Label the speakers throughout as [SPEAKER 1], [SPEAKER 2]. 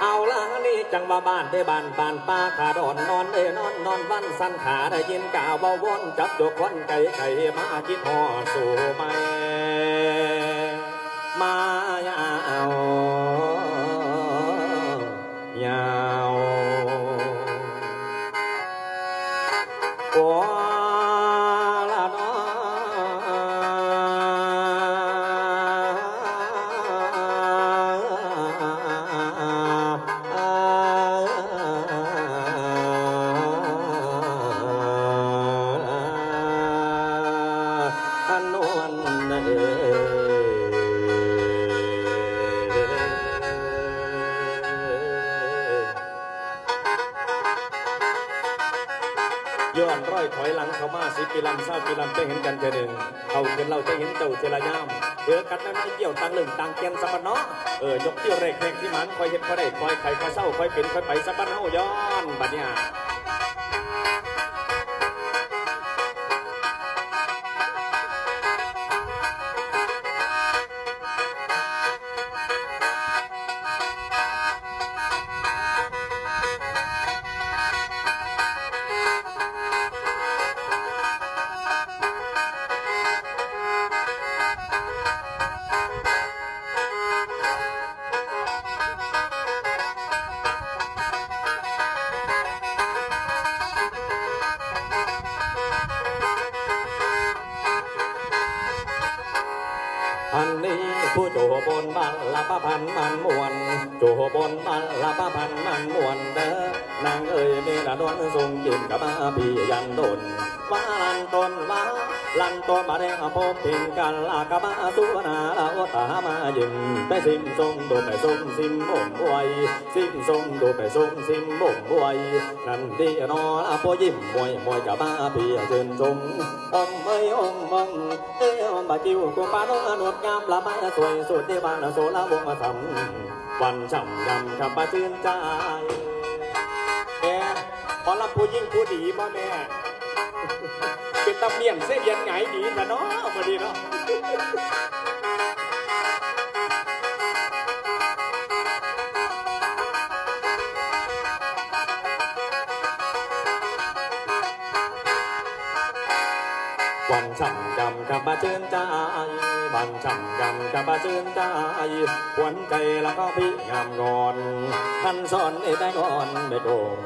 [SPEAKER 1] เอาละนี่จังว่าบ้านได้บ้านบ้านป้าขาดอนนอนได้นอนนอนวันสั้นขาได้ยินกาวาวนจับจกคนไก่ไก่มาคิดหอดสู่ไม่มายาวยาว อันเอ่ย้อนร้อยถอยหลังเข้ามาสิปีลำเศร้าปีลำจะเห็นกันเจอหนึ่งเอาขึ้นเราจะเห็นเจ้าเจรยามเดือกันนั้นไม่เกี่ยวตังหนึ่งตังเกียนสัปปะเนาะเออยกเที่ยวเรกแขกที่มันคอยเห็นคอยได้คอยไข่คอยเศร้าคอยเป็นคอยไปสัปปะเนาย้อนบัดเนี่ย บัลละปะพันมันมวนโจบนบัลละปะพันมันมวนเด้อนางเอ๋ย เมระดวนทรงยินกับมาพี่ยันดนว่าลันตนว่าลันตนมาแดงพบเพินกันลากะมาสุนาลาโอตามายิมไปสิมทรงโดไปทรงสิมบ่มวยสิมทรงโดไปทรงสิมบ่มวยนั่นดีนอลาโปยิ้มมวยมวยกับมาพี่เชิญทรงอมเอ้ยอมมองเอ้ยอมบาจิวกูปานอนวดงามละไม้สวยสุดที่บ้านโซลาวงมาทำวันช่ำยำขับมาชื่นใจ อรับผู้ยิ่งผู้ดีบ่แม่ เป็นตำเนียงเสียยันไงดีนะเนาะมาดีเนาะ วันช่ำกำกับมาเชิญใจวันช่ำกำกับมาเชิญใจหวนใจแล้วก็พี่งามงอนท่านสอนเอได้ก่อนไม่โกง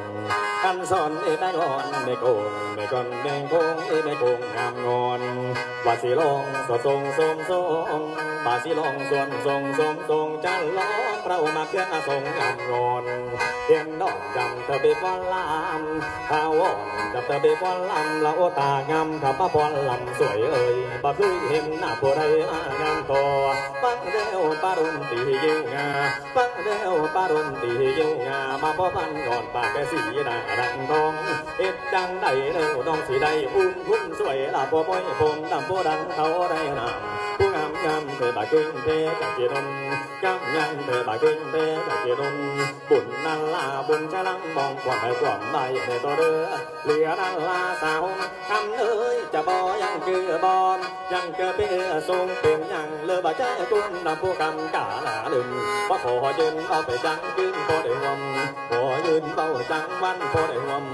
[SPEAKER 1] ท่านสอนเอได้ก่อนไม่โกงไม่ก่อนไม่โกงเอไม่โกงงามงอน ว่าสิลองสดทรงสมทรงบาสิลองส่วนทรงสมทรงจันลองพระอุมาเครื่องอาทรงงามงอนเพียงดอกจำเธอไปฟ้อนลามข้าวอนจับเธอไปฟ้อนลำละโอตางามขับมาฟ้อนลำสวยเอ่ยบ่เคยเห็นหน้าผู้ใดมางามต่อฟังเด้วปารุนตียิวงาฟังเด้วปารุนตียิวงามาพ่อพันก่อนปากแกสีดาดังทองเอ็ดจังใดเด้อน้องสีใดอุ้มคุณสวยละบ่บ่อยผมดำบ่ดังเขาได้นาผู้งามงามเธอบาเก่งเทกะเจดนงามงามเธอบาเก่งเทกะเจดนบุญนันลาบุญชะลังมองกว่าไปกว่าใบในตัวเด้อเหลือนันลาสาวคำเอ้ยจะบ่ยังคือบอมยังเกิดเพื่อทรงเป็นยังเลือบาใจกุ้นนำผู้กำกาหนาดึงว่าขอยืนเอาไปจังกึ้งพอได้หวมขอยืนเบาจังวันพอได้หวม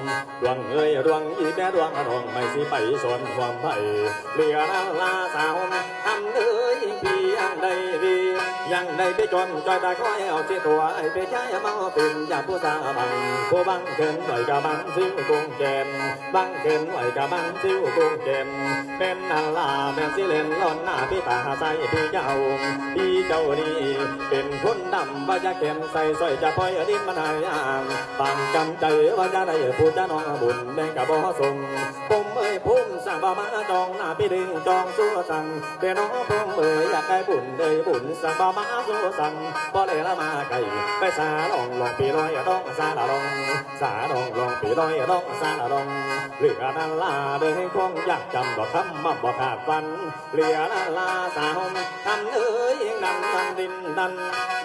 [SPEAKER 1] ดวงเอ้ยดวงอีแม่ดวงอรองไม่สิไปสวนความไผ่เหลือนันลาสาวคำเอ้ ยังได้ไปจนจอยตาคอยเอาเสียตัวไอ้ไปใช้เมาเป็นอย่างผู้สาบังผู้บังเกินไหวกับบังซิ้วกงแกมบังเกินไหวกับบังซิ้วกงแกมเป็นนาลาแม่สิเล่นล่อนหน้าพี่ตาใส่พี่เจ้าพี่เจ้านี่เป็นคนดำว่าจะเข็มใส่สร้อยจะพอยดินมันหายอ่างบางจำใจว่าจะได้พูดจะน้องบุญแม่กับบ่ทรงผมเอ้ยพุ่มสั่งบ่มาจองหน้าพี่ดึงจองสัวสั่งแต่น้องผมเอ้ยอยากได้บุญเอ้ยบุญสั่งบ่มาสู่สันบ่เลยละมาไก่ไปสาลองลองปีลอยต้องสาละลองสาลองลองปีลอยต้องสาละลองเหลือนั่นลาเดินคงอยากจำบ่คำมาบ่ขาดฟันเหลือนั่นลาสาวทำเอ้ยดันดันดินดัน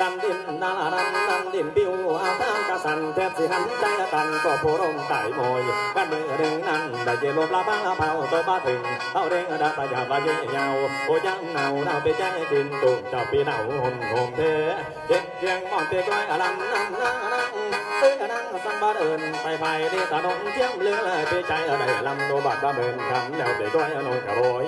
[SPEAKER 1] ดันดินนาดันดันดินปิวอาทางกระสันแทบสิหันใจกันก็ผู้ร่มไต่โมยกันเมื่อเด้งนั้นได้เจลบลาบ้าเผาตัวบ้าถึงเอาเด้งดาปะยาบาเยี่ยาวโอ้ยังเนาเนาไปใจกินตุ่มเจ้าปีเนานโงเทเจ็กเพียงมองเตะก้อยอลังนั่งนั่งนั่งเอ้ยนั่งสังบาเอินไปไปดีตาหนงเที่ยงเลือเลยไปใจอะไรลำโนบาดบ้าเบินคำแล้วเตะก้อยอนงกระโรย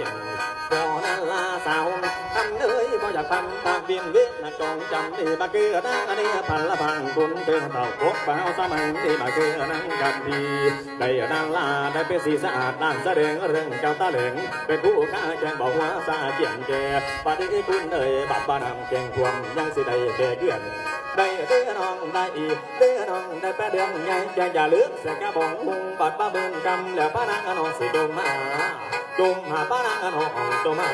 [SPEAKER 1] บ่นั่นลาสาวทำเอ้ย บ่อยากทำตาเวียนเวทนะจองจำดีมาเกือนั่งอันนี้พันละพังคุณเตือนเต่าพกเบาสมัยดีมาเกือนั่งกันดีได้นางลาได้เป็นสีสะอาดด้านแสดงเรื่องเจ้าตาเหลงเป็นผู้ข้าแกงบอกว่าซาเจียนแก่ปฏิคุณเอ่ยบัดบานำแกงควมยังสิได้แก่เกือนได้เดือน้องได้อีกเดือน้องได้แปดเดือนใหญ่จะอย่าเลือกเสียกระบองมุงบัดบ้าเบิ่นกำแล้วป้านางน้องสิดมมาดมหาป้านางน้องจมมา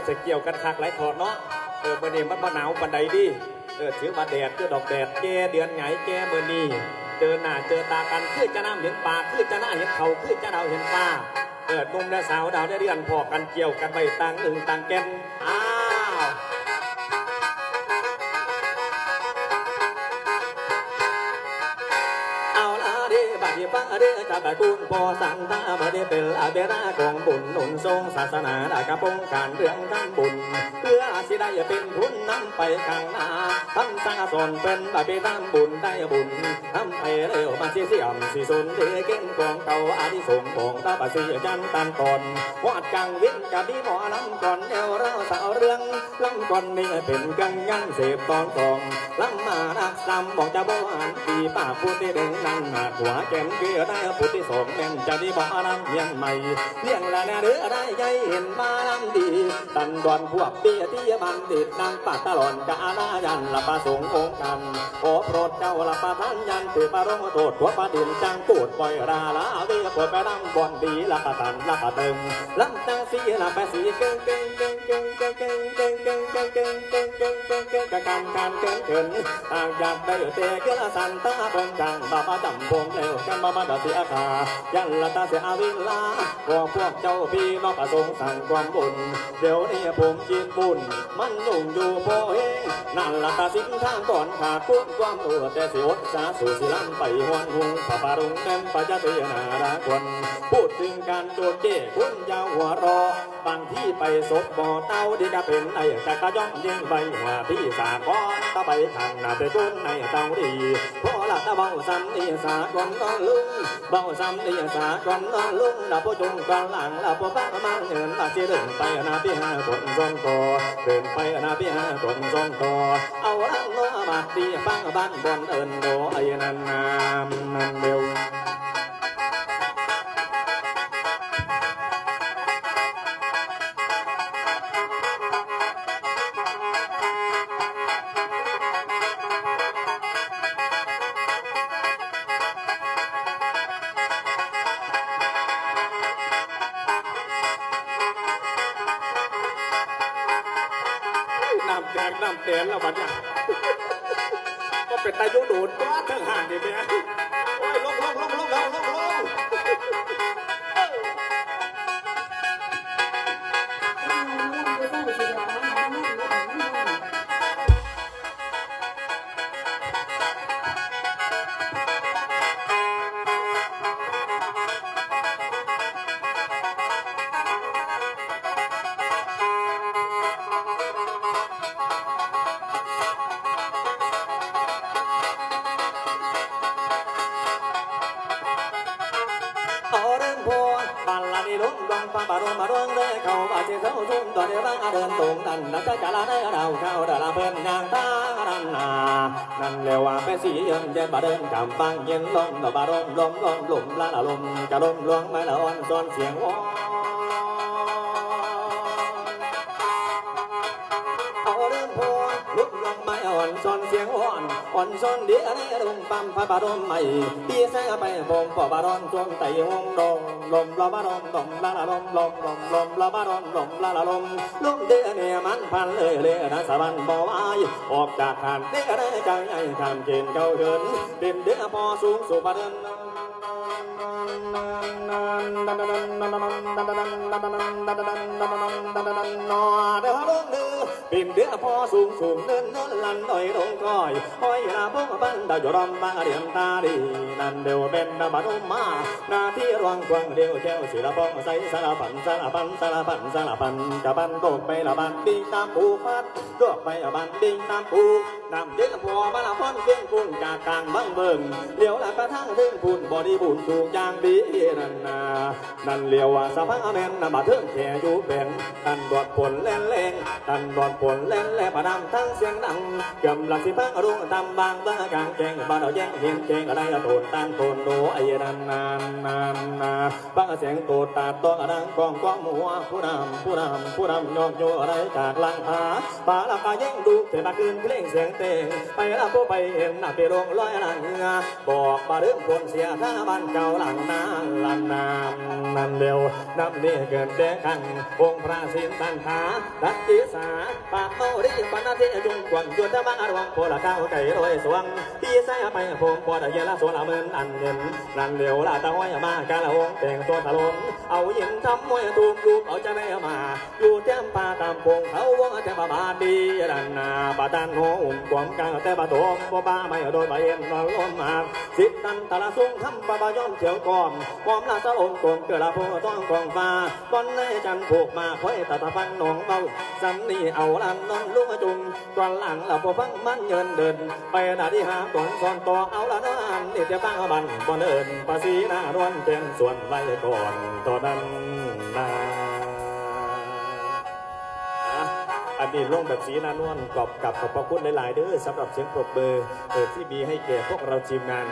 [SPEAKER 1] ก็จะเกี่ยวกันคักหลายถอดเนาะเออมื่อนี้มันมาหนาวปันใดดิเออถือมาแดดเจอดอกแดดแกเดือนไงแกเมื่อนี้เจอหน้าเจอตากันคือจะน้ำเห็นปลาคือจะหน้าเห็นเขาคือจะดาวเห็นปลาเออนุ่มและสาวดาวได้เรียนพอกันเกี่ยวกันใบต่างอึงต่างแกนอ้า ฟ้าเดจับกุนพอสังตาบัดเดเป็นอาเบราของบุญหนุนทรงศาสนาดากระปงการเรื่องทำบุญ เพื่อสิได้เป็นทุนนำไปข้างหน้าทำสร้างสอนเป็นบาไปทำบุญได้บุญทำไปเร็วมาสิเสียมสิสุนเดเก่งกองเก่าอาดิสงฆ์ของตาปะสีจันตันก่อนวาดกังวินกับดีหมอลำก่อนเอวเราสาวเรื่องลำก่อนนี่เป็นกังยังเสพตอนกองลำมานักซ้ำบอกจะบ่อ่านปีปากพูดที่เด้งนั่งหาหัวแก้มเกือได้พุทธิสงแม่นจะดีบ่อลำยังใหม่เลี้ยงละแน่เรือได้ใจเห็นมาลำดีตันดอนพวกเบี้ยที่บันดิตนางปัดตลอนกาลายันละประสงค์องค์กันขอโปรดเจ้าละประทานยันถือประรงโทษหัวประดินจังปูดปล่อยราลาเวียปวดไปนั่งบอนดีละประตันละประเติมลำจังสีละไปสีเก่งเก่งเก่งเก่งเก่งเก่งเก่งเก่งเก่งเก่งเก่งเก่งเก่งเก่งกะการการเก่งเกินต่างอยากได้เตะเกละสันตาเป็นจังบาบาจำพงเร็วกันบาบาดาเสียขายันละตาเสียอาวิลาพวกพวกเจ้าพี่น้องประสงค์สั่งความบุญ เดี๋ยวนี้ผมกินบุญ มันยุ่งอยู่พอเองนั่นละตาสิ้นทางก่อนขาดคุ้มความตัวแต่สิอดสาสู่สิลันไปหวนหุงปะปารุงแนมปะจะเตียนาราควนพูดถึงการโจดเจ้คุณยาวหัวรอบางที่ไปศพบ่อเต้าดีก็เป็นไอ้แต่ก็ย่อมยิงใบหาที่สาก้อนตะไปทางนาไปกุนในเต้าดีพอ là ta bao xăm đi xa con con lung bao xăm đi xa con con lung là bố chung con làng là bố bác mang nhận là chỉ đừng bay na bia quần rong to đừng bay na bia quần rong to áo lăng nó bạc đi băng ban bòn ơn đồ ấy nan nam nam đều น้ำแดงน้ำแดงแล้วบัดเนี่ยก็เป็นตายุดูดก็ทั้งห่านดิแม่โอ้ยลงลงลงลงลงลงลง ด้เขาบาดเจ็บเขาทุ่มต่อเดี๋ยวบ้างเดินตรงนั่นนักก็จะลาได้ดาเข้าดาราเพิ่นนางตาดันนานั่นเรียกว่าแม่สีเย็นเย็นบาเดินกำปังเย็นลมดอกบาลมลมลมลมละละลมกะลมลวงไม่ละอ่อนซ้อนเสียงวอ อนอ่อนซ้อนเดียวนี้ลงปั๊มพระบารมใหม่ตีแสงไปผมพอบารอนจนไต่หงดงลมละบารมลมละละลมลมลมลมละบารมลมละละลมลมเดียวนี้มันพันเลยเลยนะสะบันบ่ไหวออกจากฐานเดียวได้ใจไอ้ทำเจนเก่าเกินเด่นเดียวพอสูงสู่บารมนนอนเดือดร้อลงเนื้อ ปิ่นเดือพอสูงสูงเนินเนินลันหน่อยลงก้อยห้อยลาพงบันดาวรำมาเรียมตาดีนั่นเดียวเป็นนบันมานาที่รวงควงเดียวเจ้าศิลปองใสสารพันสารพันสารพันสารพันกะบันตกไปละบันดิ้งตามปูพัดตกไปละบันดิ้งตามปูนำเยอะพอมาละพอนเก่งกุ้งจากกลางบังเบิงเลี้ยวละกระทั่งถึงพุ่นบอดีบุญถูกอย่างดีนั่นนานั่นเลี้ยวว่าสะพังแม่นนำมาถึงแค่อยู่เป็นตันดอดผลแล่นแรงตันดอดผลแล่นแล่ประดำทั้งเสียงดังกำลังสิพังรุ่งตำบางบ้ากางแกงบ้านเราแย่งเห็นแกงอะไรโตนตั้งโตนโดไอ้นันนานนานนาบ้าเสียงโตตาต้องดังกองกองหัวผู้นำผู้นำผู้นำยอกโยอะไรจากลังหาป่าละกาแย่งดูเทบาคืนเพลงเสียงเตงไปละผู้ไปเห็นหน้าไปลงลอยหลังบอกบาเรื่องคนเสียท่าบ้านเก่าหลังนาลันนามนั่นเร็วน้ำนี่เกินแต่ขังองค์พระสินตันหาดักจีสาปากเมาดีปานนาทีจุงกวงจุดบ้ารวังโพละก้าวไก่รวยสวงพี่ใส่ไปพงพอดเยละสวนละเมินอันเงินนั่นเร็วละตาห้อยมากาละองแต่งตัวตะลนเอายิงทำมวยตูมลูกเอาจะไม่มาอยู่เต็มป่าตามพงเขาวงแต่บาบาดีดันนาปาตันโหอุ่มกวงกลางแต่บาโตมบ่บ้าไม่โดนใบเอ็นนอนล้มมาสิบตันตะละสุงทำปะบาย้อมเขียวกอมกอมลาสะองกงเกิดละโพต้องกองฟ้าบอนในจันผูกมาคอยตะตะฟังหนองเบาสันนี่เอาลันนอนลุงจุงตอนหลังละพอฟังมันเงินเดิน ไปนาที่หาก่อนก่อนต่อเอาละนานนี่จะตั้งบันบ่เดินภาษีหน้าร้อนเป็นส่วนไว้ก่อนตอนนั้นนาอะอันนี้ลงแบบสีนานวลกอบกับขอบพระคุณหลาย ๆ เด้อสำหรับเสียงปรบมือเปิดที่มีให้แก่พวกเราทีมงาน